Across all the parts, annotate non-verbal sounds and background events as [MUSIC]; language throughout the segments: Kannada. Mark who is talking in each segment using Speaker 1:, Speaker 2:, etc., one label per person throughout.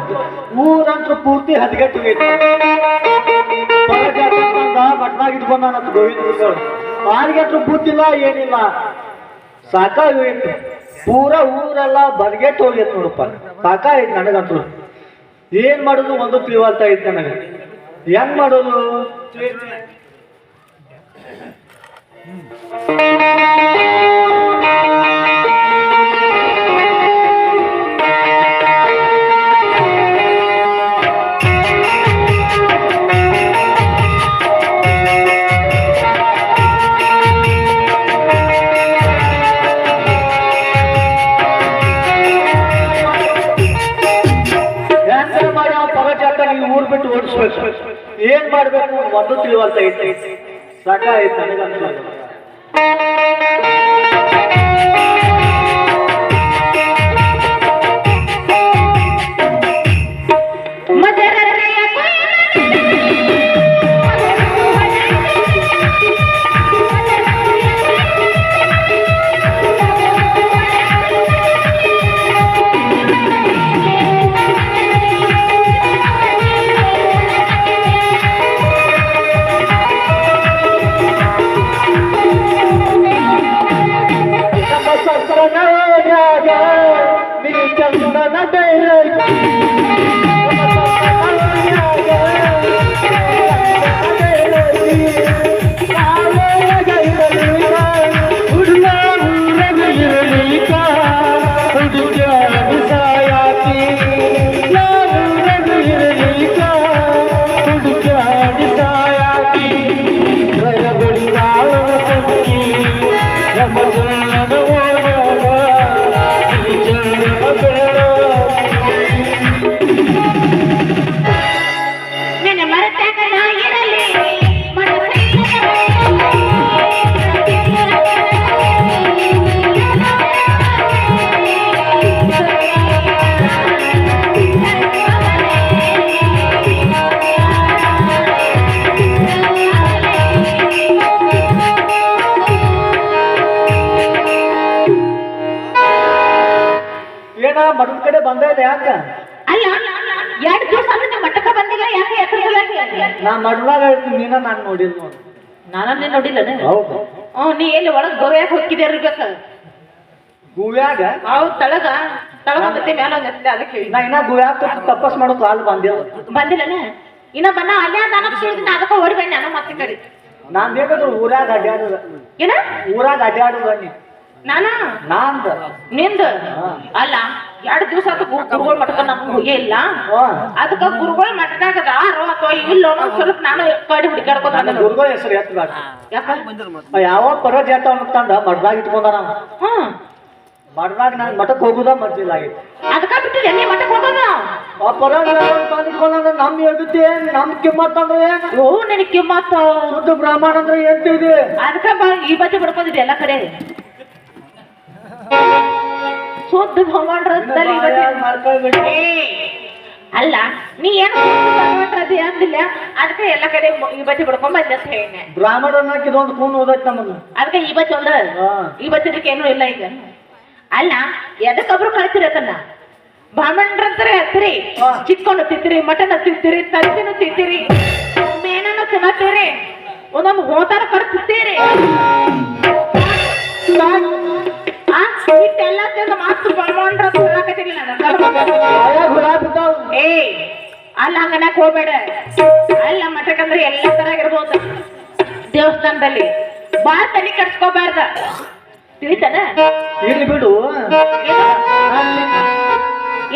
Speaker 1: ಹೋಗ್ತು ಊರಂತ್ರ ಪೂರ್ತಿ ಹದಗೆಟ್ಟು ಹೋಗೈತಿ ಬಟ್ನಾಗ ಇಟ್ಕೊಂಡ ನನ್ನ ಗೋವಿಂದ ಆರ್ಗೆಟ್ರು ಬುದ್ಧಿಲ್ಲ ಏನಿಲ್ಲ. ಸಾಕಾಗಿ ಹೋಗಿತ್ತು ಪೂರ ಊರೆಲ್ಲ ಬದಗೆಟ್ಟು ಹೋಗೈತೆ ನೋಡಪ್ಪ. ಸಾಕಾಯ್ತು ನನಗಂತೂ. ಏನ್ ಮಾಡೋದು ಒಂದು ತಿಳಿವಲ್ತಾ ಇತ್ತು ನನಗೆ. ಹೆಂಗ್ ಮಾಡೋದು? ಹೆಂಗ ಓಡಿಸ್ಬೇಕು ಏನ್ ಮಾಡ್ಬೇಕು ಒಂದು ತಿಳಿವಲ್ತಾ ಐತೆ. ಸಾಕಾಯ್ತು ನನಗಂತೂ ಚಂದನ ಯಾಕ?
Speaker 2: ಅಲ್ಲ ಎರಡು ದಿವಸ ಅಂದ್ರೆ ಮಟ್ಟಕ್ಕ ಬಂದಿಲ್ಲ ಯಾಕೆ ಯಾಕೆ
Speaker 1: ನಾ ಮಡ್ಲಾಗ ಹೇಳ್ತೀನಿ ನೀನ ನಾನು ನೋಡಿದ್ ನೋಡು.
Speaker 2: ನಾನೇ ನೋಡಿಲ್ಲ
Speaker 1: ಹೌದು.
Speaker 2: ಹ್ಞೂ ನೀ ಎಲ್ಲಿ ಒಳಗ್ ಗೊರೆಯಾಗ ಹೋಗಿದ್ದೆ ಇರ್ಬೇಕ
Speaker 1: ಗುವ್ಯಾಗ?
Speaker 2: ಅವ್ ತಳಗ. ತಳಗ ಒಂದತ್ತೆ ಮ್ಯಾಲ ಅದಕ್ಕೆ ಹೇಳಿ
Speaker 1: ನಾ ಇನ್ನ ಗುವ್ಯಾಗ ತಪಸ್ ಮಾಡೋದು ಅಲ್ಲಿ ಬಂದಿಲ್ಲ.
Speaker 2: ಬಂದಿಲ್ಲನ ಇನ್ನ ಬನ್ನ ಅಲ್ಲೇ ನನಗ್ ಸುಳಿದ ಅದಕ್ಕೆ ಓಡ್ಬೇಡ ನಾನು ಮತ್ತೆ ಕಡೆ.
Speaker 1: ನಾನ್ ಬೇಕಾದ್ರೆ ಊರಾಗ ಅಡ್ಡಾಡುದ
Speaker 2: ಏನ?
Speaker 1: ಊರಾಗ ಅಡ್ಡಾಡುದ ನೀ.
Speaker 2: ನಾನ?
Speaker 1: ನಾಂದ.
Speaker 2: ನಿಂದ? ಅಲ್ಲ ಎರಡು ದಿವಸ ಗುರುಗಳ ಗುರುಗಳು ಮಠಕ್ಕ ನಮ್ಗೆ ಹೋಗೇ ಇಲ್ಲ. ಅದಕ್ಕೆ ಗುರುಗಳು ಮಠದಾಗ ಅದಾರೋ ಅಥವಾ ಇಲ್ಲ ಸ್ವಲ್ಪ ನಾನು ಕಡಿ
Speaker 1: ಹುಡುಕಾಡ್ಕೊಂಡ ಗುರುಗಳ ಹೆಸರು ಯಾವ ಪರ ಜಾತ ಅಂತಂದ ಮಡ್ದಾಗ ಇಟ್ಕೊಂಡ ನಾವು.
Speaker 2: ಹ್ಮ್.
Speaker 1: ಮಡ್ದಾಗ ನಾನು ಮಠಕ್ಕೆ ಹೋಗುದ ಮರ್ಜಿಲ್ಲ ಆಗಿತ್ತು
Speaker 2: ಅದಕ್ಕ ಬಿಟ್ಟು ಎಲ್ಲಿ ಮಠಕ್ಕೆ ಹೋಗೋದು
Speaker 1: ಆ ತಂದಿಟ್ಕೊಂಡ್ರೆ ನಮ್ ಯೋಗ್ಯತೆ ನಮ್ ಕಿಮ್ಮತ್ ಅಂದ್ರೆ ಏನ್?
Speaker 2: ಓ ನಿನ್ ಕಿಮ್ಮತ್.
Speaker 1: ಶುದ್ಧ ಬ್ರಾಹ್ಮಣ ಅಂದ್ರೆ ಏನ್ ತಿಳಿದಿ
Speaker 2: ಅದಕ್ಕ ಈ ಬಗ್ಗೆ ಬಿಡ್ಕೊಂಡಿದ್ದೆ ಎಲ್ಲ ಕಡೆ? ಶುದ್ಧ ಭಗವಾನ್ ರಥದಲ್ಲಿ
Speaker 1: ಮಾಡ್ಕೊಳ್ಬೇಡಿ.
Speaker 2: ಅಲ್ಲ ನೀ ಏನು ಭಗವಾನ್ರದಿ ಅಂದಿಲ್ಲ ಅದಕ್ಕೆ ಎಲ್ಲ ಕಡೆ ಈ ಬಜ್ಜೆ ಬಿಡ್ಕೊಂಡ್ ಬಂದೆ ಅಂತ ಹೇಳಿ
Speaker 1: ಬ್ರಾಹ್ಮಣ ಇದೊಂದು ಕೂನ್ ಓದೈತಿ ನಮಗೆ
Speaker 2: ಅದಕ್ಕೆ ಈ ಬಚ್ಚ ಒಂದ
Speaker 1: ಹಾ.
Speaker 2: ಈ ಬಚ್ಚದಕ್ಕೆ ಏನೂ ಇಲ್ಲ ಈಗ. ಅಲ್ಲ ಎದಕ್ಕೊಬ್ರು ಕಳ್ತೀರಿ ಅದನ್ನ? ಬ್ರಾಹ್ಮಣರಂತಾರೆ ಹತ್ತಿರಿ ಚಿಕ್ಕನ್ನು ತಿಂತೀರಿ ಮಟನ್ ತಿಂತೀರಿ ತರಿಸಿನೂ ತಿಂತೀರಿ ಮೇನನ್ನು ತಿನ್ನತ್ತೀರಿ. ಒಂದೊಂದು ಹೋತಾರ ಕರ್ತಿರ್ತೀರಿ ಆ ಇಟ್ಟೆಲ್ಲ ತಿಂದು ಮಸ್ತ್
Speaker 1: ಆಯಾ ಗುಲಾಬ್ ಇದ್ದಾವ್.
Speaker 2: ಏ ಅಲ್ಲ ಹಂಗನಕ್ ಹೋಗ್ಬೇಡ. ಅಲ್ಲ ಮಠಕ್ಕಂದ್ರೆ ಎಲ್ಲ ತರ ಇರ್ಬೋದು. ದೇವಸ್ಥಾನದಲ್ಲಿ ಬಾಳ ತಲೆ ಕಟ್ಸ್ಕೋಬಾರ್ದ ತಿಳಿತಾನ?
Speaker 1: ಇರ್ಲಿ ಬಿಡು.
Speaker 2: ಏನು?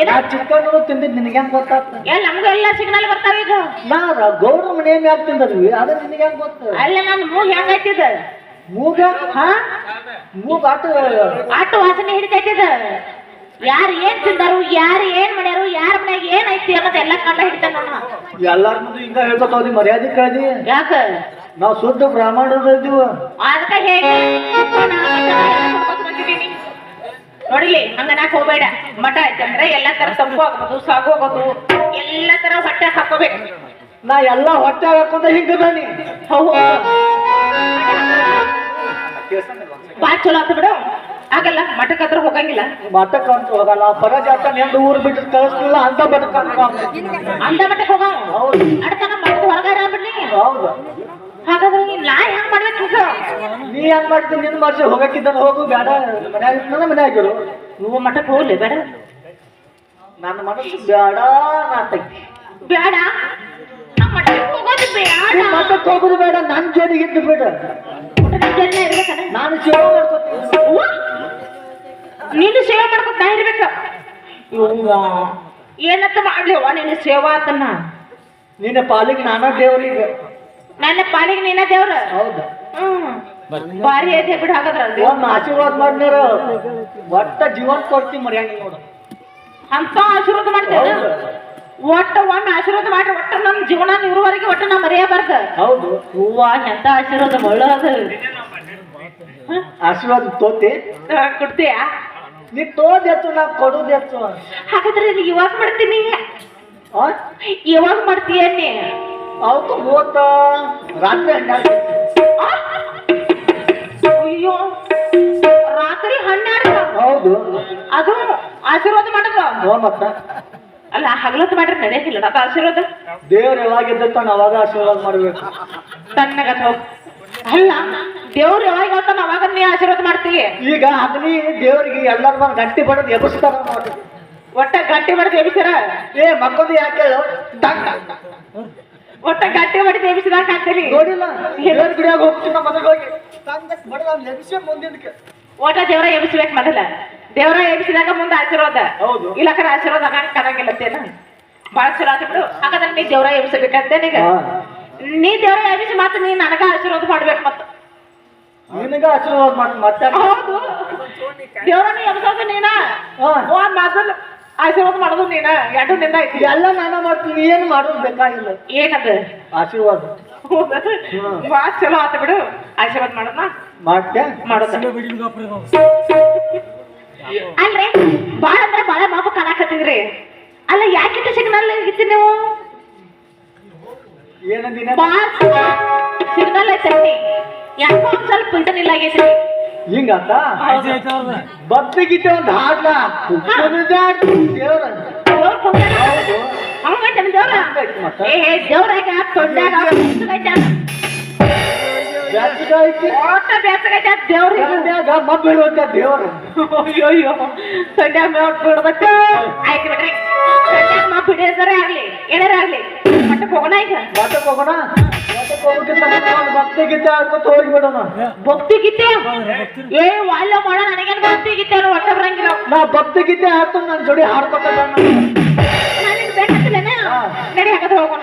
Speaker 2: ಏನು?
Speaker 1: ನಾ ಚಿಕ್ಕಣ್ಣು ತಿಂದಿದ್ ನಿನಗೆ ಹೆಂಗ್ ಗೊತ್ತಾಗ್ತ
Speaker 2: ಎಲ್ಲ ನಮ್ಗೂ ಎಲ್ಲ ಸಿಗ್ನಲ್ ಬರ್ತಾವ ಈಗ.
Speaker 1: ನಾ ಗೌಡ್ರ ಮನೆ ಮ್ಯಾಗ ತಿಂದದ್ವಿ ಅದ ನಿನಗೆ ಹೆಂಗ್ ಗೊತ್ತ?
Speaker 2: ಅಲ್ಲ ನನ್ ಮೂಗ್ ಹೆಂಗೈತಿದ
Speaker 1: ಮೂಗ?
Speaker 2: ಹಾ?
Speaker 1: ಮೂಗ್ ಆಟ
Speaker 2: ಆಟು ವಾಸನೆ ಹಿಡಿತೈತೆ ಯಾರು ಏನ್ ತಿಂದಾರು ಯಾರು ಏನ್ ಮಾಡ್ಯಾರು ಯಾರ ಮನ್ಯಾಗ ಏನ್ ಐತಿ ಅನ್ನೋದು ಎಲ್ಲ ಕಂಡ ಹಿಡಿತಾನ
Speaker 1: ಎಲ್ಲಾರ ಮುಂದೆ ಹಿಂಗ ಹೇಳ್ಕೊತಾವ್ರಿ ಮರ್ಯಾದೆ ಕಳ್ದಿ
Speaker 2: ಯಾಕ?
Speaker 1: ನಾವು ಶುದ್ಧ ಬ್ರಾಹ್ಮಣದ ಇದೀವ.
Speaker 2: ಅದಕ್ಕ ಹೇಗೆ? ನೋಡಿಲಿ ಹಂಗನಾಕ್ ಹೋಗ್ಬೇಡ. ಮಠ ಐತಂದ್ರೆ ಎಲ್ಲಾ ತರ ತಂಪು ಆಗ್ಬೋದು ಸಾಗು ಹೋಗೋದು ಎಲ್ಲ ತರ ಹೊಟ್ಟೆ ಹಾಕೋಬೇಕು
Speaker 1: ನಾ ಎಲ್ಲಾ ಹೊಟ್ಟೆ ಹಾಕೋದ ಹಿಂಗ ಬನ್ನಿ
Speaker 2: ಹೌದು. ಬಾ ಚಲೋ ಆತ ಬಿಡು ಆಗಲ್ಲ ಮಠಕ್ಕತ್ರ ಹೋಗಂಗಿಲ್ಲ.
Speaker 1: ಮಠಕ್ಕೆ ಅಂತ ಹೋಗಲ್ಲ ಪರ ಜಾತ ನೆಂದು ಊರು ಬಿಟ್ಟು ಕಳಿಸ್ಲಿಲ್ಲ ಅಂತ ಮಠಕ್ಕೆ ಅಂತ
Speaker 2: ಅಂದ ಮಠಕ್ಕೆ ಹೋಗ? ಅಡ್ತನ ಮಠದ ಹೊರಗಾರ ಬಿಡ್ಲಿ
Speaker 1: ಹೌದು.
Speaker 2: ಹಾಗಾದ್ರೆ ನೀನ್ ನಾ ಹೆಂಗ್ ಮಾಡ್ಬೇಕು
Speaker 1: ನೀ ಹೆಂಗ್ ಮಾಡ್ತೀನಿ ನಿನ್ನ ಮರ್ಸಿ ಹೋಗಕ್ಕಿದ್ದಾನೆ ಹೋಗು ಬೇಡ. ಮನ್ಯಾಗ ಮನ್ಯಾಗಿರು
Speaker 2: ನೀವು ಮಠಕ್ಕೆ ಹೋಗ್ಲಿ ಬೇಡ.
Speaker 1: ನನ್ನ ಮನಸ್ಸು ಬೇಡ ನಾ ತಂಗಿ
Speaker 2: ಬೇಡ? ಮಠಕ್ಕೆ ಹೋಗೋದು ಬೇಡ
Speaker 1: ನೀ ಮಠಕ್ಕೆ ಹೋಗುದು ಬೇಡ ನನ್ನ ಜೋಡಿಗೆ ಇದ್ದು ಬಿಡು. ನಾನು ಸೇವೆ ಮಾಡ್ಕೊತೀನಿ.
Speaker 2: ಅವ್ವ, ನೀನು ಸೇವೆ ಮಾಡ್ಕೊತ ನಾ ಇರ್ಬೇಕ. ಏನತ್ತ ಏನಂತ ಮಾಡ್ಲಿವ ನೀನು ಸೇವಾ ಆತನ್ನ
Speaker 1: ನಿನ್ನ ಪಾಲಿಗೆ ನಾನಾ ದೇವರಿಗೆ
Speaker 2: ನನ್ನ ಪಾಲಿಗೆ ನೀನ ದೇವ್ರ?
Speaker 1: ಹೌದು.
Speaker 2: ಹ್ಮ್. ಭಾರಿ ಐತೆ ಬಿಡ ಹಾಗಾದ್ರ
Speaker 1: ಒಂದ್ ಆಶೀರ್ವಾದ ಮಾಡ್ನಾರ? ಒಟ್ಟ ಜೀವನ ಕೊಡ್ತೀನಿ ಮರ್ಯಾಂಗ ನೋಡು.
Speaker 2: ಅಂತ ಆಶೀರ್ವಾದ ಮಾಡ್ತೇವೆ
Speaker 1: ಹೌದು.
Speaker 2: ಒಟ್ಟ ಒಮ್ಮೆ ಆಶೀರ್ವಾದ ಮಾಡಿ ಒಟ್ಟ ನಮ್ಮ ಜೀವನ ಇರುವವರೆಗೆ ಒಟ್ಟ ನಾ ಮರೆಯಬಾರ್ದ.
Speaker 1: ಹೌದು.
Speaker 2: ಹೂವ ಎಂತ ಆಶೀರ್ವಾದ ಒಳ್ಳೇದು.
Speaker 1: ಆಶೀರ್ವಾದ ತೋತಿ.
Speaker 2: ಕೊಡ್ತೀಯಾ?
Speaker 1: ನೀ ತೋದೆತ್ತು ನಾ ಕೊಡುದೆತ್ತು
Speaker 2: ಹಾಗಾದ್ರೆ ನೀ ಇವಾಗ ಮಾಡ್ತೀನಿ. ಇವಾಗ ಮಾಡ್ತೀಯ ನೀ?
Speaker 1: ಅವತ್ತು ಮೂವತ್ತ ರಾತ್ರಿ ಹನ್ನೆರಡು?
Speaker 2: ಅಯ್ಯೋ ರಾತ್ರಿ ಹನ್ನೆರಡು
Speaker 1: ಹೌದು.
Speaker 2: ಅದು ಆಶೀರ್ವಾದ ಮಾಡೋದು?
Speaker 1: ಹೋ ಮತ್ತ.
Speaker 2: ಅಲ್ಲ ಹಗಲತ್ತು ಮಾಡ್ರೆ ನಡೆಯಲ್ಲ ಅದು ಆಶೀರ್ವಾದ?
Speaker 1: ದೇವ್ರ ಯಾವಾಗಿದ್ದ ತಾನು ಅವಾಗ ಆಶೀರ್ವಾದ ಮಾಡಬೇಕು.
Speaker 2: ತಣ್ಣಗ ಹೋಗ್ ಅಲ್ಲ ದೇವ್ರು ಯಾವಾಗ ಹೇಳ್ತಾನ ಅವಾಗ ನೀ ಆಶೀರ್ವಾದ ಮಾಡ್ತೀವಿ
Speaker 1: ಈಗ ಅಗ್ನಿ ದೇವ್ರಿಗೆ ಎಲ್ಲರ ಬಂದು ಗಟ್ಟಿ ಬಡದ್ ಎಬ್ಬಿಸ್ತಾರ ನೋಡಿ
Speaker 2: ಒಟ್ಟ ಗಟ್ಟಿ ಬಡ್ದು ಎಬಿಸಿರ
Speaker 1: ಏ ಮಕ್ಕಳು ಯಾಕೆ ಹೇಳು? ಟಂಗ್
Speaker 2: ಒಟ್ಟ ಗಟ್ಟಿ ಮಾಡಿ ಎಬಿಸಿದಾಗ ಹಾಕ್ತೀವಿ
Speaker 1: ನೋಡಿಲ್ಲ. ದೇವ್ರ ಗುಡಿಯಾಗ ಹೋಗ್ತೀನಿ ಮೊದಲು ಹೋಗಿ. ತಂದ ಬಡದ ಎಬ್ಸಿ ಮುಂದಿನಕ್ಕೆ?
Speaker 2: ಒಟ್ಟ ದೇವರ ಎಬಿಸ್ಬೇಕು ಮೊದಲ. ದೇವರ ಎಬ್ಸಿದಾಗ ಮುಂದೆ ಆಶೀರ್ವಾದ.
Speaker 1: ಹೌದು.
Speaker 2: ಇಲ್ಲಕರ ಆಶೀರ್ವಾದ ಆಗಂಗ್ ಕರಂಗಿಲ್ಲತ್ತೇನ ಬಾಳ ಚಲೋ ಆತ ಬಿಡು. ಹಾಗಾದ್ರೆ ನೀ ದೇವರ ಎಬ್ಸಬೇಕಂತೇನೀಗ ನೀ ದೇವರ ಎಬ್ಸಿ ಮತ್ತೆ ನೀ ನನಗ ಆಶೀರ್ವಾದ ಮಾಡ್ಬೇಕು ಮತ್ತ.
Speaker 1: ನಿನಗ ಆಶೀರ್ವಾದ ಮಾಡಿ ಮತ್ತೆ?
Speaker 2: ಹೌದು. ದೇವರನ್ನ ಎಬ್ಸೋದು ನೀನ. ಒಂದ್ ಮೊದಲು ಆಶೀರ್ವಾದ ಮಾಡೋದು ನೀನ? ಎರಡು ನಿಂದ ಐತಿ.
Speaker 1: ಎಲ್ಲ ನಾನು ಮಾಡ್ತೀನಿ. ಏನು ಮಾಡೋದು ಬೇಕಾಗಿಲ್ಲ.
Speaker 2: ಏನದ?
Speaker 1: ಆಶೀರ್ವಾದ.
Speaker 2: ಹೌದಾ? ಬಾಳ ಚಲೋ ಆತ ಬಿಡು. ಆಶೀರ್ವಾದ ಮಾಡೋಣ
Speaker 1: ಮಾಡ್ತೆ
Speaker 2: ಮಾಡೋದ. ಅಲ್ರಿ? ಬಾಳ ಅಂದ್ರ ಬಾಳ ಬಾಬು ಕಾಣಾಕತ್ತಿದ್ರಿ ಅಲ್ಲ ಯಾಕಿಂತ ಸಿಗ್ನಲ್ ಇತ್ತು ನೀವು? ಸಿಗ್ನಲ್ ಐತಿ ಯಾಕೋ ಒಂದ್ ಸ್ವಲ್ಪ ಇದನ್ನಿಲ್ಲ ಆಗೈತಿ
Speaker 1: ಹಿಂಗಂತ ಭಕ್ತಿಗೀತೆ ಒಂದು ಹಾಡ್ಲ. ದೇವ್ರ.
Speaker 2: ಏ ದೇವ್ರಾಗ ಐತಿ. ಓಟ ಬೇಸಗೈತೆ ದೇವ್ರಿಗೆ
Speaker 1: ಮಬ್ಬ ದೇವ್ರ.
Speaker 2: ಸಂಡ್ಯಾಗ ಬಿಡ್ಬೇಕು? ಆಯ್ತು ಬಿಡ್ರಿ. ಸಂಡ್ಯಾಗ ಮಾ ಬಿಡಿದ್ರೆ ಆಗ್ಲಿ ಏನಾರ ಆಗ್ಲಿ. ಮಟ್ಟಕ್ಕೆ ಹೋಗೋಣ ಈಗ.
Speaker 1: ಹೋಗೋಣ? ಹೋಗ್ಬಿಡೋಣ
Speaker 2: ಭಕ್ತಿ ಗೀತೆ ಏ ವಾಲ್ಯ ಮಾಡ ನನಗೇನು ಭಕ್ತಿ ಗೀತೆ ಒಟ್ಟ ಬರಂಗಿಲ್ಲ.
Speaker 1: ನಾ ಭಕ್ತಿಗೀತೆ ಹಾಡ್ಕೊಂಡು ನನ್ನ ಜೋಡಿ ಹಾಡ್ಕೊತ
Speaker 2: ನನಗೆ. ನಡಿ ಹಾಗಾದ್ರೆ ಹೋಗೋಣ.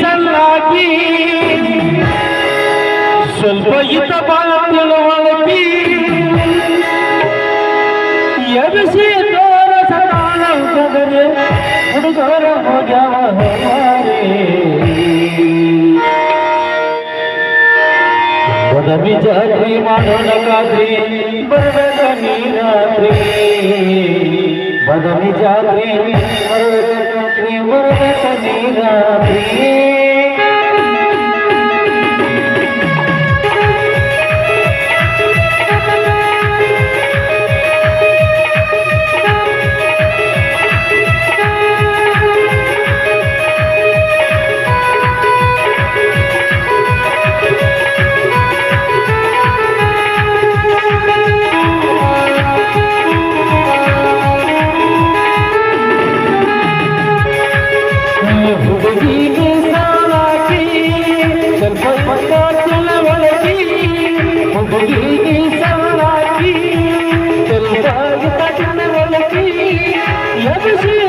Speaker 3: ಸಲ್ಲಾಗಿ ಸ್ವಲ್ಪ ಇತ ಬಾಳ ತಿಳುವಳಗಿ ಎಬಿಸಿ ತೋರ ಸದಾನ ಕದರೆ ಹುಡುಗರ ಹೋಗ್ಯಾವ ಹೋಗಾರೆ ಪದವಿ ಜಾತ್ರಿ ಮಾಡೋಣ ಕಾದ್ರಿ ಬರ್ಬೇಕ ನೀರಾತ್ರಿ ಪದವಿ ಜಾತ್ರಿ ಬರ್ಬೇಕ ಕಾತ್ರಿ ಬರ್ಬೇಕ ನೀರಾತ್ರಿ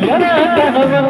Speaker 3: Maracanã, vamos lá.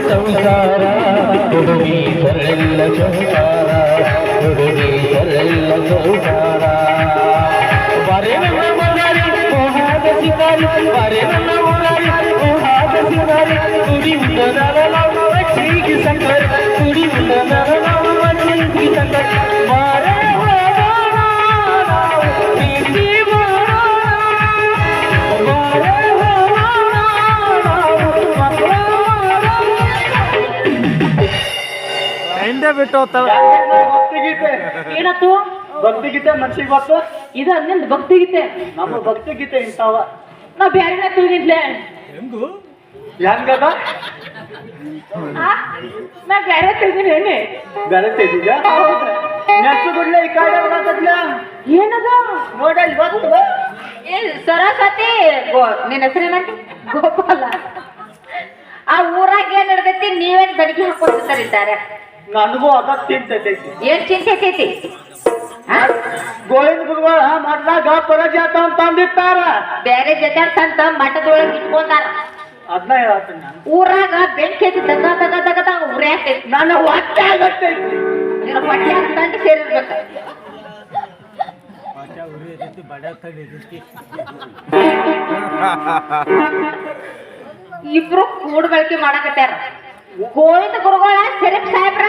Speaker 3: సంసార కొడుని తరల్ల సంసార కొడుని తరల్ల సంసార వరే నమగారి మోహాద
Speaker 1: ಭಕ್ತಿಗೀತೆ.
Speaker 4: ಏನತ್ತು
Speaker 1: ಭಕ್ತಿಗೀತೆ ಮನ್ಸಿಗೆ ಗೊತ್ತು?
Speaker 4: ಇದು ಅನ್ನಿಂದ ಭಕ್ತಿಗೀತೆ.
Speaker 1: ನಮ್ಮ ಭಕ್ತಿಗೀತೆ ಇಂತಾವ
Speaker 4: ನಾ ಬ್ಯಾರೆ ತಿಳಿದಿದ್ಲೆ.
Speaker 1: ಹೆಂಗದ?
Speaker 4: ನಾ ಬ್ಯಾರೆ ತಿಳಿದಿನಿ ಹೇಳಿ
Speaker 1: ಬೇರೆ ತೆಗಿದ್ಯಾ ನೆಕ್ಸ್ಟ್ ಗುಡ್ಲೆ ಈ ಕಾಡ ಬರತ್ತದ್ಲ
Speaker 4: ಏನದ? ಏ ಸರಸ್ವತಿ. ನಿನ್ನ ಹೆಸರೇನಂತ ಗೋಪಾಲ. ಆ ಊರಾಗ ಏನ್ ನಡ್ದೈತಿ ನೀವೇನ್ ಗಡಿಗೆ ಹಾಕೊಂಡಿದ್ದಾರೆ
Speaker 1: ನನಗೂ ಅದ ತಿಂತೈತಿ
Speaker 4: ಏನ್ ಚಿಂತೆ ಐತಿ.
Speaker 1: ಗೋವಿಂದ ಗುರುಗಳ ಮಠದಾಗ ಪರಜಾತ ಅಂತ ಅಂದಿರ್ತಾರ.
Speaker 4: ಬೇರೆ ಜೊತೆ ತಂತ ಮಠದೊಳಗೆ ಇಟ್ಕೊಂಡಾರ.
Speaker 1: ಅದನ್ನ ಹೇಳ್ತೀನಿ ನಾನು.
Speaker 4: ಊರಾಗ ಬೆಂಕಿ ಐತಿ ದಗ ದಗ ದಗದ ಉರಿಯಾಕೈತಿ
Speaker 1: ನನ್ನ ಹೊಟ್ಟೆ ಆಗತ್ತೈತಿ.
Speaker 4: ನಿನ್ನ ಹೊಟ್ಟೆ ತಂದು ಸೇರಿರ್ಬೇಕ. [LAUGHS] ಇಬ್ರು ಕೂಡ್ ಬಳಕೆ ಮಾಡಕತ್ಯಾರ. ಗೋವಿಂದ ಗುರುಗಳ ಶರೀಫ್ ಸಾಹೇಬ್ರ.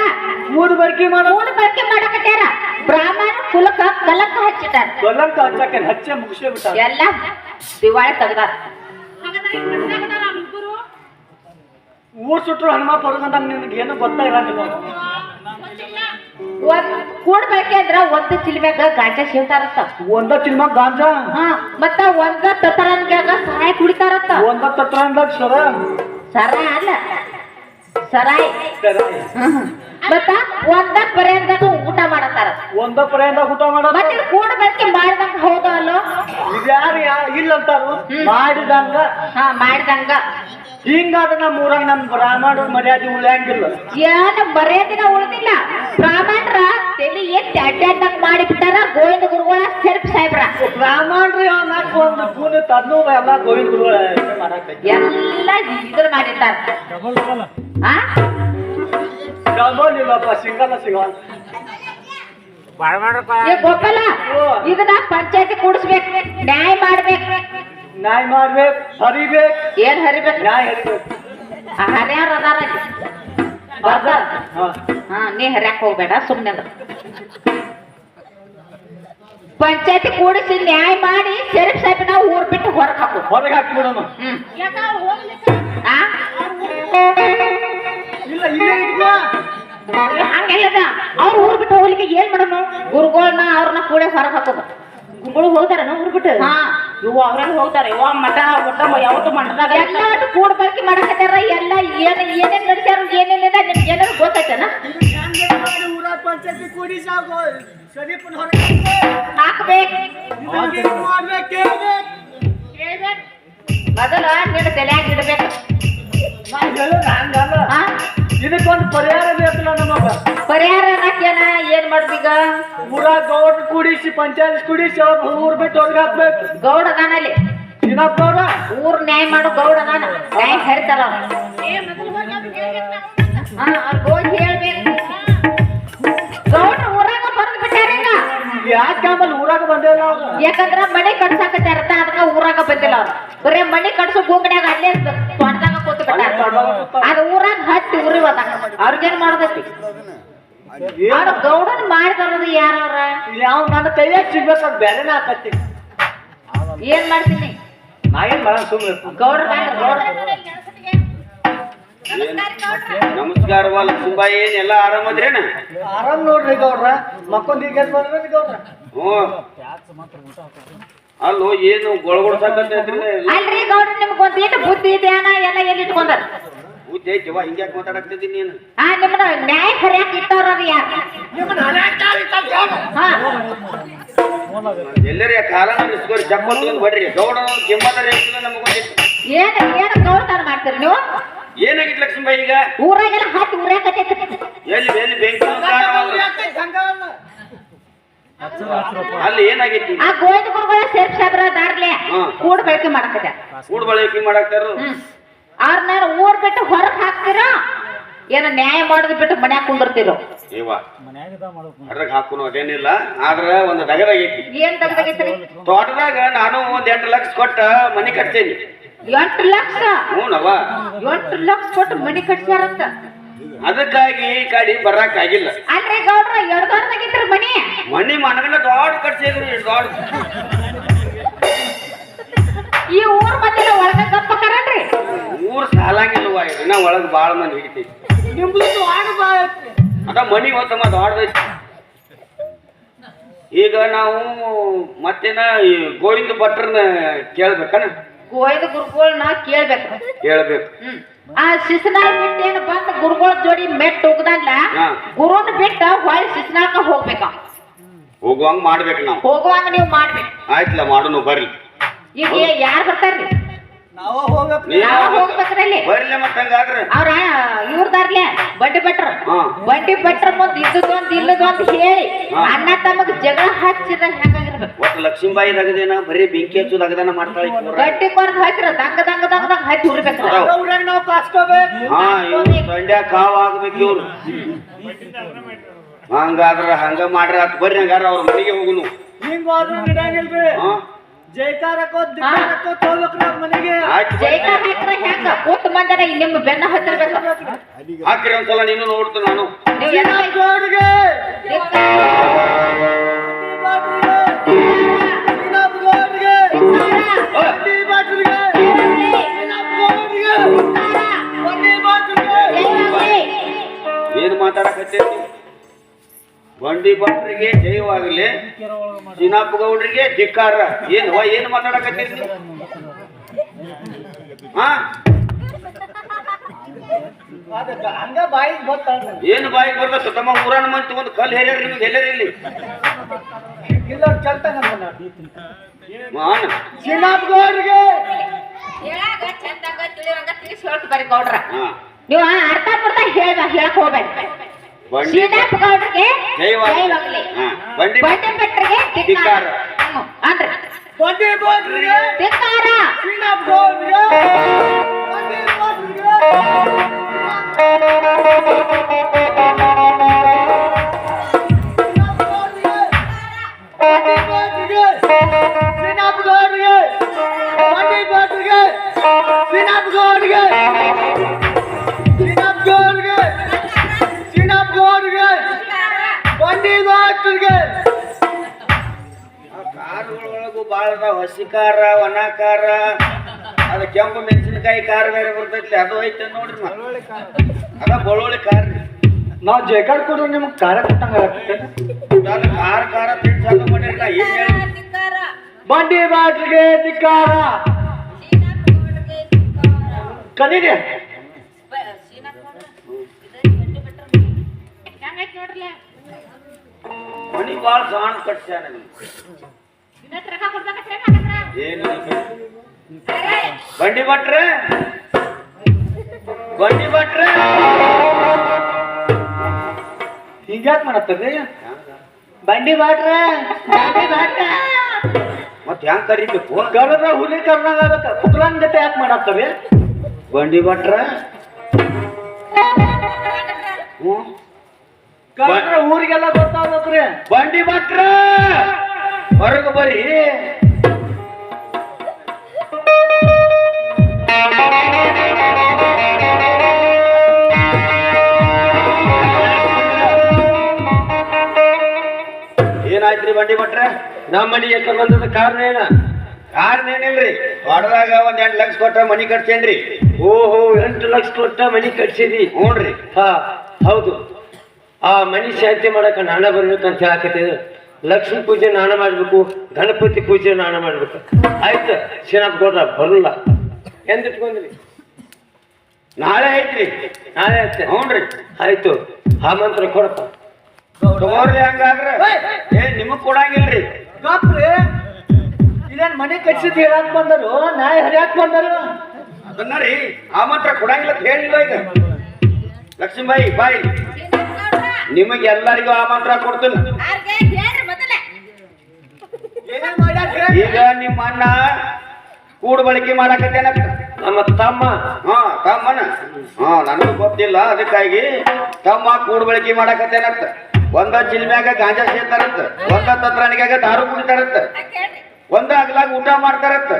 Speaker 1: ಮೂರು ಬರ್ಕಿ ಮಾಡ.
Speaker 4: ಮೂರು ಬರ್ಕಿ ಮಾಡಕತ್ಯಾರ. ಬ್ರಾಹ್ಮಣ ಕುಲಕ ಕಲಕ ಹಚ್ಚಿಟ್ಟಾರ
Speaker 1: ಕೊಲ್ಲಂಕ ಹಚ್ಚಕ್ಕೆ ಹಚ್ಚೆ ಮುಗಿಸೇ ಬಿಟ್ಟ
Speaker 4: ಎಲ್ಲ ದಿವಾಳಿ ತೆಗ್ದಾರ.
Speaker 1: ಊರ್ ಸುಟ್ರು ಹನುಮ ಪರ್ಗಂದಾಗ ನಿನಗೆ ಏನು ಗೊತ್ತಾ ಇರಂಗಿಲ್ಲ.
Speaker 4: ಒಂದ್ ಕೂಡ್ ಬಳಕೆ ಅಂದ್ರ ಒಂದ್ ಚಿಲ್ಮ್ಯಾಗ ಗಾಂಜಾ ಸೇವ್ತಾರತ್ತ
Speaker 1: ಒಂದ ಚಿಲ್ಮ ಗಾಂಜಾ?
Speaker 4: ಹಾ ಮತ್ತ ಒಂದ ತತರಂಗ್ಯಾಗ ಸಹಾಯ ಕುಡಿತಾರತ್ತ.
Speaker 1: ಒಂದ ತಟ್ರಂದಾಗ ಸರ
Speaker 4: ಸರ ಅಲ್ಲ. ಸರಾಯ್. ಮತ್ತ ಒಂದ ಪರ್ಯಂತ ಊಟ ಮಾಡತಾರ
Speaker 1: ಒಂದ ಪರ್ಯಂತ ಊಟ ಮಾಡೋದು
Speaker 4: ಮತ್ತೆ ಕೂಡ್ ಬಳಕೆ ಮಾಡಿದಂಗ ಹೌದಾ ಅಲ್ಲೋ?
Speaker 1: ಇದ್ಯಾರು ಇಲ್ಲ ಅಂತಾರು ಮಾಡಿದಂಗ?
Speaker 4: ಹಾ ಮಾಡಿದಂಗ.
Speaker 1: ಹಿಂಗಾದ ನಮ್ಮ ಊರಾಗ ನಮ್ ಬ್ರಾಹ್ಮಣ ಮರ್ಯಾದೆ ಉಳಿಯಂಗಿಲ್ಲ.
Speaker 4: ಏನ ಮರ್ಯಾದಿನ ಉಳಿದಿಲ್ಲ. ಬ್ರಾಹ್ಮಣರ ತಲೆ ಎತ್ತಿ ಅಡ್ಡಾಡ್ದಂಗ್ ಮಾಡಿಬಿಟ್ಟಾರ ಗೋವಿಂದ ಗುರುಗಳ ಸೆಲ್ಫ್ ಸಾಹೇಬ್ರ.
Speaker 1: ಬ್ರಾಹ್ಮಣ್ರಿ ನಾಲ್ಕು ಒಂದು ಕೂಲಿ ತದ್ನು ಎಲ್ಲ ಗೋವಿಂದ ಗುರುಗಳ
Speaker 4: ಎಲ್ಲ ಇದ್ರ ಮಾಡಿರ್ತಾರ. ಆ?
Speaker 1: ಡಬಲ್ ಇಲ್ಲಪ್ಪ ಸಿಂಗಲ್ ಸಿಗಲ್ಲ.
Speaker 4: ಏ ಗೋಪಾಲ ಇದನ್ನ ಪಂಚಾಯತಿ ಕೂಡಿಸ್ಬೇಕು. ನ್ಯಾಯ ಮಾಡ್ಬೇಕು.
Speaker 1: ನ್ಯಾಯ ಮಾಡ್ಬೇಕು ಹರಿಬೇಕು.
Speaker 4: ಏನ್ ಹರಿಬೇಕು?
Speaker 1: ನ್ಯಾಯ ಹರಿಬೇಕು.
Speaker 4: ಹರ್ಯಾರ ಅದಾರ
Speaker 1: ಹಾ.
Speaker 4: ಹಾ ನೀ ಹರ್ಯಾಕ್ ಹೋಗ್ಬೇಡ ಸುಮ್ಮನೆ ಅದ. ಪಂಚಾಯತಿ ಕೂಡಿಸಿ ನ್ಯಾಯ ಮಾಡಿ ಶರೀಫ್ ನಾವು ಊರ್ ಬಿಟ್ಟು ಹೊರಗೆ ಹಾಕು.
Speaker 1: ಹೊರಗೆ ಹಾಕ್ಬಿಡೋಣ
Speaker 4: ಹ್ಮ್. ಆ?
Speaker 1: ಇಲ್ಲ
Speaker 4: ಹಂಗೆಲ್ಲದ? ಅವ್ರು ಊರ್ ಬಿಟ್ಟು ಹೋಗ್ಲಿಕ್ಕೆ ಏನ್ ಮಾಡೋಣ ಗುರುಗಳನ್ನ ಅವ್ರನ್ನ ಕೂಡ ಹೊರಗೆ ಹಾಕೋದು. ಗುರುಗಳು ಹೋಗ್ತಾರ ಊರ್ ಬಿಟ್ಟು? ಹಾ. ಇವು ಅವ್ರಲ್ಲಿ ಹೋಗ್ತಾರೆ. ಇವ ಮಠ ಒಟ್ಟ ಯಾವತ್ತು ಮಠದಾಗ ಎಲ್ಲ ಒಟ್ಟು ಕೂಡ್ ಬಳಕೆ ಮಾಡಕತ್ತಾರ. ಎಲ್ಲ ಏನ್ ಏನೇನ್ ನಡ್ಸ್ಯಾರ ಏನೇನಿಲ್ಲ ನಿಮ್ಗೆ
Speaker 1: ಮಾಡ್ಬೇಕು ಕೇಳ್ಬೇಕು.
Speaker 4: ಮೊದಲ ನಿನ್ನ ತಲೆಯಾಗ ಇಡ್ಬೇಕು.
Speaker 1: ನಾನು? ಇದಕ್ಕೊಂದು ಪರಿಹಾರ ಬೇಕಲ್ಲ ನಮಗ.
Speaker 4: ಪರಿಹಾರ ಅನ್ನಕ್ಕೇನ ಏನ್ ಮಾಡ್ಬೀಗ
Speaker 1: ಊರ ಗೌಡ್ ಕೂಡಿಸಿ ಪಂಚಾಯತ್ ಕೂಡಿಸಿ ಅವ್ರ ಊರ್ ಬಿಟ್ಟು ಅವ್ರಿಗೆ ಹಾಕ್ಬೇಕು.
Speaker 4: ಗೌಡ ಅದಾನಲ್ಲಿ
Speaker 1: ದಿನಪ್ಪ ಅವ್ರ?
Speaker 4: ಊರ್ ನ್ಯಾಯ ಮಾಡು ಗೌಡ ಅದಾನ. ನ್ಯಾಯ ಹರಿತಾರ ಅವ್ರು ಹೇಳ್ಬೇಕು.
Speaker 1: ಯಾಕೆ ಆಮೇಲೆ ಊರಾಗ ಅವ್ರು?
Speaker 4: ಯಾಕಂದ್ರ ಮನೆ ಕಟ್ಸಾಕತ್ತಾರ ಅದಕ್ಕ ಊರಾಗ ಬಂದಿಲ್ಲ ಅವ್ರು. ಬರೇ ಮನೆ ಕಟ್ಸೋ ಗುಂಗಡ್ಯಾಗ ಅಲ್ಲೇ ತೊಂದಾಗ ಕೂತು ಬಿಟ್ಟಾರ ಅದ ಊರಾಗ ಹತ್ತಿ ಉರಿ ಹೋದಾಗ ಅವ್ರಿಗೇನ್ ಮಾಡ್ದೈತಿ? ಅವ್ರ ಗೌಡನ್ ಮಾಡಿದವ್ರದು ಯಾರವ್ರ
Speaker 1: ಯಾವ ನನ್ನ ಕೈಯಾಗ ಸಿಗ್ಬೇಕು ಬೇರೆನೇ ಆಕತ್ತಿ
Speaker 4: ಏನ್ ಮಾಡ್ತೀನಿ?
Speaker 1: ನಾ ಏನ್ ಮಾಡೋಣ ಸುಮ್ಮನೆ
Speaker 4: ಗೌಡ್ರ ಗೌಡ್ರ
Speaker 5: ನಮಸ್ಕಾರವಾ ಲಕ್ಷ್ಮೀಬಾಯಿ ಏನ್ ಎಲ್ಲ ಆರಾಮದ್ರೇನ
Speaker 1: ಆರಾಮ್ ನೋಡ್ರಿ ಗೌಡ್ರ. ಮಕ್ಕೊಂದ್ ಈಗ ಬಂದ್ರಿ ಗೌಡ್ರ?
Speaker 5: ಹ್ಞೂ. ಅಲ್ಲೋ ಏನು ಗೊಳಗೊಡ್ಸಕಂತ
Speaker 4: ಅಲ್ರಿ ಗೌಡ್ರ ನಿಮ್ಗೆ ಬುದ್ಧಿ ಧ್ಯಾನ ಎಲ್ಲ ಎಲ್ಲಿ ಇಟ್ಕೊಂಡಾರ?
Speaker 5: ಬುದ್ಧಿ ಹಿಂಗ್ಯಾಕ್ ಮಾತಾಡಕ್ತಿದ್ದೀನಿ ನೀನು?
Speaker 4: ಆ ನಿಮ್ಮನ್ನ ನ್ಯಾಯ ಇಟ್ಟವ್ರ ಯಾರು?
Speaker 5: ಎಲ್ಲರೇ ಚಪ್ಪಲ್ ಬಡ್ರಿ. ಗೌಡ
Speaker 4: ಏನ್ ಏನ್ ಗೌಡ್ತಾರ ಮಾಡ್ತೀರಿ ನೀವು?
Speaker 5: ಏನಾಗಿತ್ತು ಲಕ್ಷ್ಮೀಬಾಯಿ ಈಗ?
Speaker 4: ಊರಾಗೆಲ್ಲ ಹಾಕಿ ಊರಾಕತ್ತೈತಿ
Speaker 5: ಎಲ್ಲಿ ಎಲ್ಲಿ ಬೆಂಕಿ. ಅಲ್ಲಿ ಏನಾಗಿತ್ತು?
Speaker 4: ಆ ಗೋವಿಂದ ಗುರುಗಳ ಸೇರ್ಪ್ ಸಾಬ್ರ ದಾರ್ಲೆ
Speaker 5: ಕೂಡ
Speaker 4: ಕೂಡ್ ಬಳಕೆ ಮಾಡಕತ್ತ
Speaker 5: ಕೂಡ ಬಳಕೆ ಮಾಡಾಕ್ತಾರ?
Speaker 4: ಹ್ಮ್. ಅವ್ರನ್ನ ಊರ್ ಬಿಟ್ಟು ಹೊರಗೆ ಹಾಕ್ತಿರೋ ಏನ ನ್ಯಾಯ ಮಾಡೋದ್ ಬಿಟ್ಟು ಮನ್ಯಾಗ ಕುಂದಿರ್ತಿರೋ.
Speaker 5: ಹೊರಗ್ ಹಾಕುನು ಅದೇನಿಲ್ಲ ಆದ್ರ ಒಂದು ದಗದಾಗೈತಿ.
Speaker 4: ಏನ್ ತೆಗ್ದಾಗೈತ್ರಿ
Speaker 5: ತೋಟದಾಗ ನಾನು ಒಂದ್ ಎಂಟು ಲಕ್ಷ ಕೊಟ್ಟ ಮನಿ ಕಟ್ತೇನಿ.
Speaker 4: ಎಂಟು ಲಕ್ಷ.
Speaker 5: ಹ್ಞೂನವ್ವ
Speaker 4: ಎಂಟು ಲಕ್ಷ ಕೊಟ್ಟು ಮನಿ ಕಟ್ಸ್ಯಾರಂತ.
Speaker 5: ಅದಕ್ಕಾಗಿ ಈ ಕಡೆ ಬರಕ್ ಆಗಿಲ್ಲ
Speaker 4: ಅಲ್ರಿ ಗೌಡ್ರ ಎರಡ್ ದೊಡ್ಡದಾಗಿತ್ರಿ ಮನಿ?
Speaker 5: ಮನಿ ಮನಗನ ದೊಡ್ಡ ಕಟ್ಸಿದ್ರು ಇಷ್ಟ್ ದೊಡ್ಡ.
Speaker 4: ಈ ಊರ್ ಮಂದಿನ ಒಳಗ ಗಪ್ಪಕರನ್ರಿ
Speaker 5: ಊರ್ ಸಾಲಂಗಿಲ್ವ ಇದನ್ನ ಒಳಗ್ ಬಾಳ ಮಂದಿ ಹಿಡಿತೈತಿ ಅದ ಮನಿ ಹೊತ್ತಮ್ಮ ದೊಡ್ಡದೈತಿ ಈಗ ನಾವು ಮತ್ತೇನ ಈ ಗೋವಿಂದ ಭಟ್ರನ್ನ ಕೇಳ್ಬೇಕನ?
Speaker 4: ಗೋವಿಂದ ಗುರುಗಳನ್ನ ಕೇಳ್ಬೇಕು.
Speaker 5: ಕೇಳ್ಬೇಕು.
Speaker 4: ಆ ಶಿಶುನಾಳ್ ಬಿಟ್ಟು ಬಂದ ಬಂದ್ ಗುರುಗಳ ಜೋಡಿ ಮೆಟ್
Speaker 5: ಹೋಗದಲ್ಲ.
Speaker 4: ಗುರುನ್ ಬಿಟ್ಟ ಹೊಯ್ ಶಿಶುನಾಳ್ಕ ಹೋಗ್ಬೇಕ.
Speaker 5: ಹೋಗುವಂಗ ಮಾಡ್ಬೇಕು ನಾವು.
Speaker 4: ಹೋಗುವಾಗ ನೀವು ಮಾಡ್ಬೇಕು.
Speaker 5: ಆಯ್ತಲ್ಲ ಮಾಡೋನು ಬರ್ಲಿ
Speaker 4: ಈಗ ಯಾರು ಬರ್ತಾರ್ರಿ?
Speaker 1: ನಾವ ಹೋಗ್ಬೇಕು
Speaker 5: ನಾವ
Speaker 4: ನಾವ್ ಅಲ್ಲಿ
Speaker 5: ಬರ್ಲಿ ಮತ್ತ ಹಂಗಾದ್ರೆ
Speaker 4: ಅವ್ರ ಇವ್ರದಾರ್ಲೆ ಬಂಡಿ ಭಟ್ರ.
Speaker 5: ಹಾ.
Speaker 4: ಬಂಡಿ ಭಟ್ರ ಮುಂದ್ ಇದ್ದದೊಂದ್ ಇಲ್ಲದೊಂದ್ ಹೇಳಿ.
Speaker 5: ಅನ್ನ
Speaker 4: ಅಣ್ಣ ತಮಗ್ ಜಗಳ ಹಚ್ಚಿದ ಹೆಂಗಾಗಿರ್ಬೇಕು
Speaker 5: ಒಟ್ಟು ಲಕ್ಷ್ಮೀಬಾಯಿ ದಗದೇನ ಬರೀ ಬೆಂಕಿ ಹಚ್ಚು ಅಗದಾನ ಮಾಡ್ತಾಳೆ.
Speaker 4: ಗಟ್ಟಿ ಕೊರ್ದ್ ಹಚ್ಚಿರ ದಂಗ ದಂಗ ದಂಗ ದಂಗ ಹಚ್ಚಿ
Speaker 5: ಹುಡ್ಬೇಕು.
Speaker 1: ಊರಾಗ ನಾವು ಕಾಸ್ಕೋಬೇಕು
Speaker 5: ಹಾ ಇವ್ರು ಸಂಡ್ಯಾ ಕಾವ್ ಆಗ್ಬೇಕು ಇವ್ರು. ಹಂಗಾದ್ರ ಹಂಗ ಮಾಡ್ರಿ ಅತ್ ಬರ್ರಿ ಹಂಗಾರ ಅವ್ರ ಮನೆಗೆ ಹೋಗುನು.
Speaker 1: ಹಿಂಗ್ ಹೋದ್ರು ನಡೆಯಂಗಿಲ್ರಿ
Speaker 5: ಹಾ.
Speaker 1: ಜೈಕಾರಕ್ಕೋ ದಿಕ್ಕಾರಕ್ಕೋ ಮನೆಗೆ.
Speaker 4: ಹೆಂಗ? ಕೂತ್ ಮಂದನ ನಿಮ್ಮ ಬೆನ್ನ ಹತ್ತಿರ್ಬೇಕು
Speaker 5: ಹಾಕ್ರಿ ಒಂದ್ಸಲ ನೀನು ನೋಡ್ತೀನಿ ನಾನು.
Speaker 4: ನೀವು
Speaker 1: ಸೀನಪ್ಪ ಗೌಡ್ರಿಗೆ ಬಂಡಿ ಭಟ್ರಿಗೆ
Speaker 5: ಜಯವಾಗಲಿ ಚಿನ್ನಪ್ಪ ಗೌಡ್ರಿಗೆ ಧಿಕ್ಕಾರ. ಏನ್ ವಾ ಏನ್ ಮಾತಾಡಕತ್ತೀರಿ ಹಾ? ಏನು ಬಾಯಿಗೆ ಬರ್ಲತ್ತ ತಮ್ಮ ಊರನ ಮಂದಿ ತಗೊಂಡು ಕಲ್ ಹೇಳ್ಯಾರ ನಿಮ್ಗೆ ಎಲ್ಲರಿ ಇಲ್ಲಿ?
Speaker 4: ನೀವು ಅರ್ಥ ಪಡ್ತಾ ಹೇಳ್ಬೇಕು ಹೇಳಕ್ ಹೋಗ್ಬೇಡ
Speaker 5: ಬಂಡಿ
Speaker 4: ಶ್ರೀನಾಥ್ ಗೌಡ್ರಿಗೆ
Speaker 5: ಹಾ, ಬಂಡಿ
Speaker 4: ಬಂಡಿ ಭಟ್ರಿಗೆ
Speaker 5: ಧಿಕ್ಕಾರ.
Speaker 4: ಅಂದ್ರಿ
Speaker 1: ಬಂಡಿ ಭಟ್ರಿಗೆ
Speaker 4: ಧಿಕ್ಕಾರ.
Speaker 1: ಸೀನಪ್ಪ ಗೌಡ್ರಿಗೆ ಬಂಡಿ ಭಟ್ರಿಗೆ
Speaker 5: ಕಾರ ಒಣ ಕಾರ ಅದು ಕೆಂಪು ಮೆಣಸಿನಕಾಯಿ ಕಾರ್ ಬೇರೆ ಬರ್ತೈತಿ ಅದು ಐತೆ ನೋಡ್ರಿ. ಅದ ಬಳ್ಳೊಳ್ಳಿ ಕಾರ್ ರೀ.
Speaker 1: ನಾವು ಜೈಕಾರ್ ಕೊಡ್ರಿ ನಿಮ್ಗೆ ಕಾರ ಕೊಟ್ಟಂಗ
Speaker 5: ಅದು ಕಾರ್ ಕಾರ ತಿಂದು ಚಾಲು ಮಾಡಿರಿ ನಾ ಏನ್ ಹೇಳಿ
Speaker 1: ಬಂಡಿ ಬಾಟ್ಲಿಗೆ ಧಿಕ್ಕಾರ ಕಲೀರಿ.
Speaker 5: ಮನಿ ಭಾಳ ಸಾಣ ಕಟ್ಸ್ಯಾನ ಬಂಡಿ ಭಟ್ರೆ ಬಂಡಿ ಭಟ್ರೆ
Speaker 1: ಹಿಂಗ್ಯಾಕ್ ಮಾಡತ್ತರಿ ಬಂಡಿ ಬಾಟ್ರ ಬಂಡಿ ಬಾಟ್ರ
Speaker 5: ಮತ್ತೆ ಹೆಂಗ್ ಕರಿಬೇಕು
Speaker 1: ಗರದ ಹುಲಿ ಕರ್ನಾಗ ಆಗತ್ತ ಕುತ್ರಾನ್ ಜೊತೆ ಯಾಕೆ ಮಾಡತ್ತರಿ
Speaker 5: ಬಂಡಿ ಭಟ್ರ ಹ್ಞೂ
Speaker 1: ಗರದ ಊರಿಗೆಲ್ಲ ಗೊತ್ತಾಗತ್ರಿ
Speaker 5: ಬಂಡಿ ಭಟ್ರ ಹೊರಗೆ ಬರ್ರಿ. ಏನಾಯ್ತ್ರಿ ಬಂಡಿ ಭಟ್ರೆ?
Speaker 3: ನಮ್ಮ ಮನೆಗೆ ಬಂದದ ಕಾರಣ ಏನ?
Speaker 5: ಕಾರಣ ಏನಿಲ್ರಿ? ಹೊಡೆದಾಗ ಒಂದ್ ಎಂಟು ಲಕ್ಷ ಕೊಟ್ಟ ಮನಿ ಕಟ್ಸೇನ್ರಿ.
Speaker 3: ಓಹೋ, ಎಂಟು ಲಕ್ಷ ಕೊಟ್ಟ ಮನಿ ಕಟ್ಸಿದಿ.
Speaker 5: ಹ್ಞೂನ್ರಿ.
Speaker 3: ಹಾ, ಹೌದು. ಆ ಮನಿ ಶಾಂತಿ ಮಾಡಕ ನಾನ ಬರ್ಬೇಕಂತ ಹೇಳಕತ್ತಿದ್ರು ಲಕ್ಷ್ಮೀ ಪೂಜೆ ನಾನ ಮಾಡಬೇಕು ಗಣಪತಿ ಪೂಜೆ ನಾನ ಮಾಡ್ಬೇಕು. ಆಯ್ತು ಶ್ರೀನಾಥ್ ಗೌಡ್ರ ಬರಲ್ಲ. ಎಂದಿಟ್ಕೊಂಡ್ರಿ?
Speaker 5: ನಾಳೆ ಐತ್ರಿ.
Speaker 3: ನಾಳೆ ಐತೆ.
Speaker 5: ಹ್ಞೂನ್ರಿ.
Speaker 3: ಆಯ್ತು ಆ ಮಂತ್ರ ಕೊಡಪ್ಪ.
Speaker 5: ತಗೋರಿ ಹಂಗಾದ್ರೆ. ಏ ನಿಮಗ್ ಕೊಡಂಗಿಲ್ರಿ.
Speaker 1: ಗಾಪ್ರಿ ಇದೇನ್ ಮನೆ ಕಟ್ಸಿದ್ ಹೇಳಕ್ ಬಂದರು? ನಾಯಿ ಹರಿಯಾಕ್ ಬಂದರು?
Speaker 5: ಅದನ್ನ ರೀ ಆ ಮಂತ್ರ ಕೊಡಂಗಿಲ್ಲ ಅಂತ ಹೇಳಿಲ್ಲ ಈಗ? ಲಕ್ಷ್ಮೀಬಾಯಿ ಬಾಯಿ. ನಿಮಗೆ ಎಲ್ಲರಿಗೂ ಆ ಮಂತ್ರ ಕೊಡ್ತೀನಿ? ಈಗ ನಿಮ್ಮ ಅಣ್ಣ ಕೂಡ ಬಳಕೆ ಮಾಡಕತ್ತೇನಂತ
Speaker 3: ನಮ್ಮ ತಮ್ಮ.
Speaker 5: ಹ ತಮ್ಮನ? ಹಾ ನನಗೂ ಗೊತ್ತಿಲ್ಲ ಅದಕ್ಕಾಗಿ ತಮ್ಮ ಕೂಡ ಬಳಕೆ ಮಾಡಕತ್ತೇನಂತ ಒಂದ ಜಿಲ್ಮ್ಯಾಗ ಗಾಂಜಾ ಸೇತಾರಂತ ಒಂದ ತತ್ರಾಣಿಗಾಗ ದಾರು ಕುಡಿತಾರಂತ ಒಂದ ಅಗ್ಲಾಗ ಊಟ ಮಾಡ್ತಾರಂತ.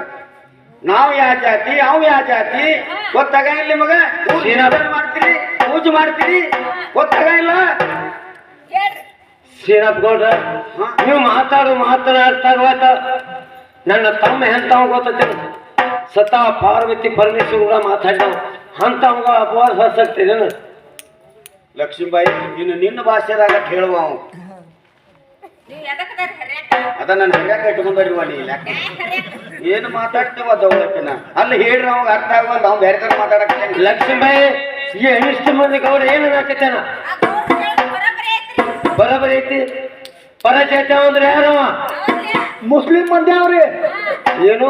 Speaker 5: ನಾವ್ ಯಾವ ಜಾತಿ ಅವ್ ಯಾವ ಜಾತಿ ಗೊತ್ತಾಗಂಗಿಲ್ಲ ನಿಮಗ? ಮಗ ಮಾಡ್ತೀರಿ ಪೂಜೆ ಮಾಡ್ತೀರಿ ಗೊತ್ತಾಗಂಗಿಲ್ಲ
Speaker 3: ಶ್ರೀನಾಥ್ ಗೌಡ್ರ ನೀವು ಮಾತಾಡು ಮಾತನಾಡ್ತಾ ನನ್ನ ತಮ್ಮ ಎಂತ ಗೊತ್ತೈತೆ ಸತಾ ಪಾರ್ವತಿ ಪರಮೇಶ್ವರ ಕೂಡ ಮಾತಾಡ್ತಾವ ಅಂತವಂಗ ಅಪವಾಸ ಹೊಸಕ್ತಿದೇನು
Speaker 5: ಲಕ್ಷ್ಮೀಬಾಯಿ ಇನ್ನು ನಿನ್ನ ಭಾಷೆದಾಗ ಹೇಳುವ ಅವ. ಅದ ನನ್ನ ಹಂಗಾಕ ಯಾಕೆ ಏನು ಮಾತಾಡ್ತೇವ ದೌಲತ್ತಿನ ಅಲ್ಲಿ ಹೇಳ್ರಿ ಅವಾಗ ಅರ್ಥ ಆಗಲ್ಲ ನಾವು ಬೇರೆ ತರ ಮಾತಾಡಕ್ಕೆ
Speaker 3: ಲಕ್ಷ್ಮೀಬಾಯಿ ಈ ಅನಿಷ್ಟ ಮಂದಿ ಗೌಡ ಏನು ಹಾಕತ್ತೇನ ಬರೋಬರಿ ಐತಿ. ಪರಚೇತ ಅಂದ್ರೆ ಯಾರು?
Speaker 1: ಮುಸ್ಲಿಂ ಮಂದಿ ಅವ್ರಿ.
Speaker 3: ಏನು?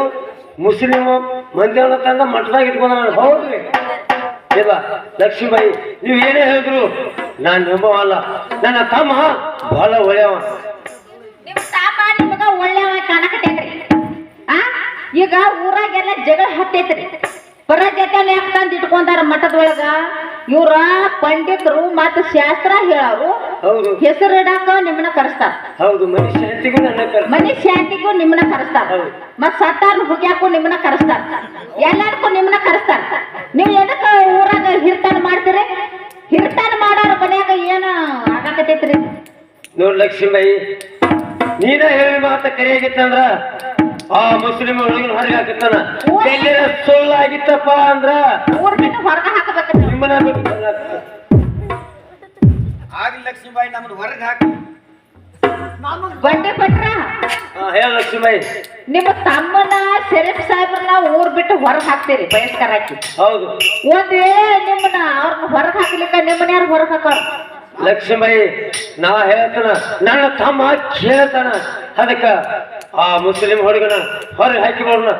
Speaker 3: ಮುಸ್ಲಿಂ ಮಂದಿ ತಂದ ಮಠದಾಗ ಇಟ್ಕೊಂಡ ಹೌದ್ರಿ? ಇಲ್ಲ ಲಕ್ಷ್ಮೀಬಾಯಿ ನೀವು ಏನೇ ಹೇಳಿದ್ರು ನಾನು ನಂಬವಲ್ಲ. ನನ್ನ ತಮ್ಮ ಬಹಳ ಒಳ್ಳೆಯವ.
Speaker 4: ಒಳ್ಳೆಯವ ಆ? ಈಗ ಊರಾಗೆಲ್ಲ ಜಗಳ ಹತ್ತೈತ್ರಿ. ಪರ ಜೊತೆಲಿ ಯಾಕೆ ತಂದು ಇಟ್ಕೊಂಡಾರ ಮಠದೊಳಗ? ಇವ್ರ ಪಂಡಿತರು ಮತ್ತ ಶಾಸ್ತ್ರ ಹೇಳೋರು
Speaker 3: ಹೌದು.
Speaker 4: ಹೆಸರು ಇಡಾಕ ನಿಮ್ಮನ್ನ ಕರೆಸ್ತಾರ.
Speaker 3: ಹೌದು
Speaker 4: ಮನಿ ಶಾಂತಿಗೂ ನಿಮ್ಮನ್ನ ಕರೆಸ್ತಾರ. ಮತ್ ಸತ್ತಾರ ಹುಗ್ಯಾಕು ನಿಮ್ಮನ್ನ ಕರೆಸ್ತಾರ. ಎಲ್ಲಾರ್ಗೂ ನಿಮ್ಮನ್ನ ಕರೆಸ್ತಾರ. ನೀವ್ ಎದಕ್ಕ ಊರಾಗ ಹಿರ್ತಾನ ಮಾಡ್ತೀರಿ? ಹಿರ್ತಾನ ಮಾಡೋರ ಮನ್ಯಾಗ ಏನ ಆಗಾಕತೈತ್ರಿ
Speaker 3: ನೋಡ್ ಲಕ್ಷ್ಮೀಬಾಯಿ ನೀನ ಹೇಳಿ ಮಾತ ಕರೆಯಾಗಿತ್ತಂದ್ರ ಆ ಮುಸ್ಲಿಂ ಹುಡುಗನ ಹೊರಗೆ ಹಾಕತ್ತಾನ ಎಲ್ಲರ ಸುಳ್ಳಾಗಿತ್ತಪ್ಪ ಅಂದ್ರ
Speaker 4: ಊರ್ ಬಿಟ್ಟು ಹೊರಗೆ ಹಾಕಬೇಕಂತ
Speaker 3: ನಿಮ್ಮನ್ನ
Speaker 5: ಆಗ್ಲಿ ಲಕ್ಷ್ಮೀಬಾಯಿ ನಮ್ಮನ್ನ ಹೊರಗೆ ಹಾಕಿ.
Speaker 4: ಬಂಡೆ ಭಟ್ರ
Speaker 3: ಹಾ ಹೇಳ ಲಕ್ಷ್ಮೀಬಾಯಿ.
Speaker 4: ನಿಮ್ಮ ತಮ್ಮನ ಶರೀಫ್ ಸಾಹೇಬ್ರನ್ನ ಊರ್ ಬಿಟ್ಟು ಹೊರಗೆ ಹಾಕ್ತೀರಿ ಬಯಸ್ಕರ ಹಾಕಿ
Speaker 3: ಹೌದು.
Speaker 4: ಒಂದೇ ವೇಳೆ ನಿಮ್ಮನ್ನ ಅವ್ರನ್ನ ಹೊರಗೆ ಹಾಕ್ಲಿಕ್ಕ ನಿಮ್ಮನ್ನ ಯಾರು ಹೊರಗೆ ಹಾಕೋರ್?
Speaker 3: ಲಕ್ಷ್ಮೀಬಾಯಿ ನಾ ಹೇಳ್ತಾನ ನನ್ನ ತಮ್ಮ ಕೇಳ್ತಾನ. ಅದಕ್ಕ ಆ ಮುಸ್ಲಿಂ ಹುಡುಗನ ಹೊರಗೆ ಹಾಕಿ ಬರೋಣ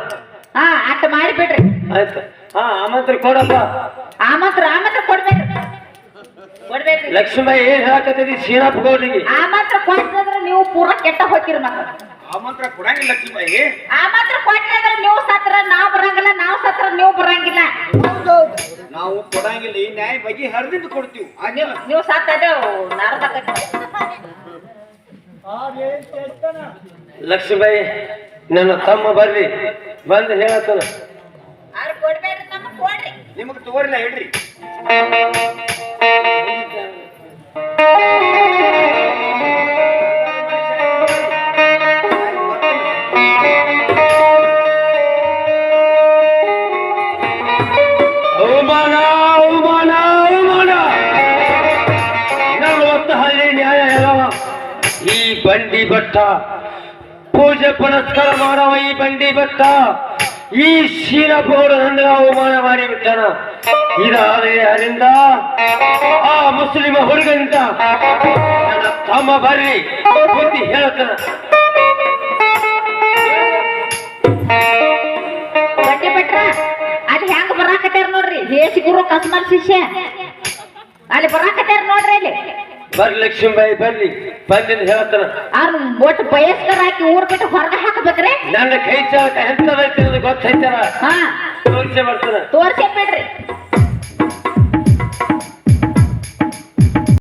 Speaker 4: ಹಾ ಅಟ್ಟ ಮಾಡಿಬಿಡ್ರಿ
Speaker 3: ಆಯ್ತು. ಹಾ ಆಮಂತ್ರ ಕೊಡಪ್ಪ.
Speaker 4: ಆ ಮಾತ್ರ ಆ ಮಾತ್ರ ಕೊಡ್ಬೇಕ್ರಿ ಕೊಡ್ಬೇಕ್ರಿ
Speaker 3: ಲಕ್ಷ್ಮೀಬಾಯಿ ಏನ್ ಹೇಳಕತ್ತಿದಿ? ಶ್ರೀನಾಥ್ ಗೌಡ್ರಿಗೆ.
Speaker 4: ಆ ಮಾತ್ರ ಕೊಟ್ಟಿದ್ರೆ ನೀವು ಪೂರ ಕೆಟ್ಟ ಹೋಗಿರಿ ಮಕ್ಕ
Speaker 5: ಆ ಮಂತ್ರ ಕೊಡಂಗಿಲ್ಲ ಲಕ್ಷ್ಮೀಬಾಯಿ.
Speaker 4: ಆ ಮಾತ್ರ ಕೊಟ್ಟಿದ್ರೆ ನೀವು ಸತ್ರ ನಾವು ಬರಂಗಿಲ್ಲ ನಾವು ಸತ್ರ ನೀವು ಬರಂಗಿಲ್ಲ.
Speaker 5: ನಾವು ಕೊಡಂಗಿಲ್ಲ ಈ ನ್ಯಾಯ ಬಗ್ಗೆ ಹರಿದಿಂದ ಕೊಡ್ತೀವಿ.
Speaker 4: ನೀವು ಸತ್ತ ಅದೇ ನಾರ್ದಾಕತ್ತಿ
Speaker 3: ಲಕ್ಷ್ಮೀಬಾಯಿ ನನ್ನ ತಮ್ಮ ಬರ್ಲಿ ಬಂದು
Speaker 4: ಹೇಳತ್ತದ ನಿಮಗ್
Speaker 5: ತೋರಿಲ್ಲ ಹೇಳ್ರಿ.
Speaker 3: ಅವಮಾನ ಅವಮಾನ ಅವಮಾನ. ನಲವತ್ತು ಹಳ್ಳಿ ನ್ಯಾಯ ಹೇಳವ ಈ ಬಂಡಿ ಭಟ್ಟ ಪೂಜೆ ಪುನಸ್ಕಾರ ಮಾಡವ ಈ ಬಂಡಿ ಭಕ್ತ. ಈ ಶೀಲ ನನಗೆ ಅವಮಾನ ಮಾಡಿಬಿಟ್ಟನ ಇದಾದರೆ ಯಾರಿಂದ ಆ ಮುಸ್ಲಿಮ ಹುಡುಗಂತ ನನ್ನ ತಮ್ಮ ಬರ್ರಿ ಬುದ್ಧಿ ಹೇಳ್ತಾನ
Speaker 4: ಬಟ್ಟೆ ಬಿಟ್ರ? ಅಲ್ಲಿ ಹೆಂಗ್ ಬರಾಕತ್ತಾರ ನೋಡ್ರಿ? ದೇಶ ಗುರು ಕಸ್ಮಲ್ ಶಿಷ್ಯ. ಅಲ್ಲಿ ಬರಾಕತ್ತಾರ ನೋಡ್ರಿ ಅಲ್ಲಿ.
Speaker 3: ಬರ್ಲಿ ಲಕ್ಷ್ಮೀಬಾಯಿ ಬರ್ಲಿ ಬಂದಿನ ಹೇಳ್ತಾನ.
Speaker 4: ಅವ್ರ ಒಟ್ಟು ಬಯಸ್ಕರ ಹಾಕಿ ಊರ್ ಬಿಟ್ಟು ಹೊರಗೆ ಹಾಕಬೇಕ್ರಿ?
Speaker 3: ನನ್ನ ಕೈ ಚಾಲಕ ಎಂತದೈತಿ
Speaker 4: ಗೊತ್ತೈತಾರ
Speaker 3: ತೋರಿಸೇ ಬರ್ತಾನ.
Speaker 4: ತೋರ್ಸೇ ಬಿಡ್ರಿ.